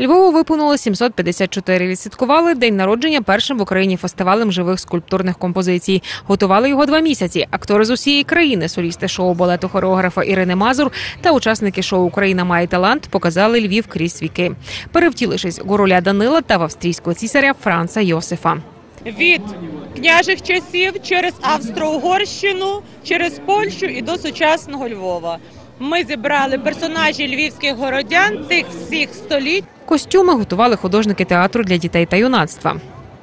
Львову виповнило 754. Відсвяткували день народження першим в Україні фестивалем живих скульптурних композицій. Готували його два місяці. Актори з усієї країни, солісти шоу балету хореографа Ірини Мазур та учасники шоу Україна має талант показали Львів крізь віки, перевтілившись у роля Данила та в австрійського цісаря Франца Йосифа. від княжих часів через Австро-Угорщину, через Польщу і до сучасного Львова. Ми зібрали персонажі львівських городян тих всіх століть. Костюми готували художники театру для дітей та юнацтва.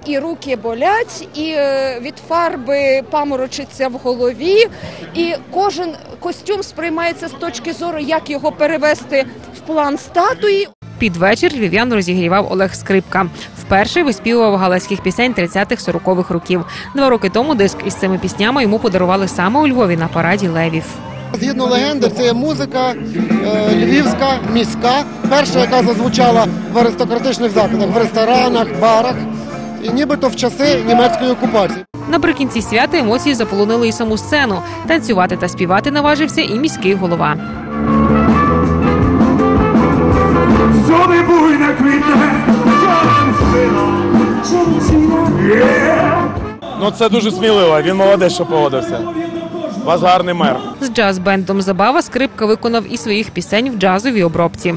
і руки болять, і е, від фарби паморочиться в голові. І кожен костюм сприймається з точки зору, як його перевести в план статуї. Під вечір львів'ян розігрівав Олег Скрипка. Вперше виспівував галицьких пісень 30-х-40-х років. Два роки тому диск із цими піснями йому подарували саме у Львові на параді левів. Згідно легенди, це є музика е, львівська, міська, перша, яка зазвучала в аристократичних закладах, в ресторанах, барах, і нібито в часи німецької окупації. Наприкінці свята емоції заполонили і саму сцену. Танцювати та співати наважився і міський голова. Зони буйна квітне, Ну це дуже сміливо. Він молодець, що погодився. Вас гарний мер. З джаз-бендом Забава скрипка виконав і своїх пісень в джазовій обробці.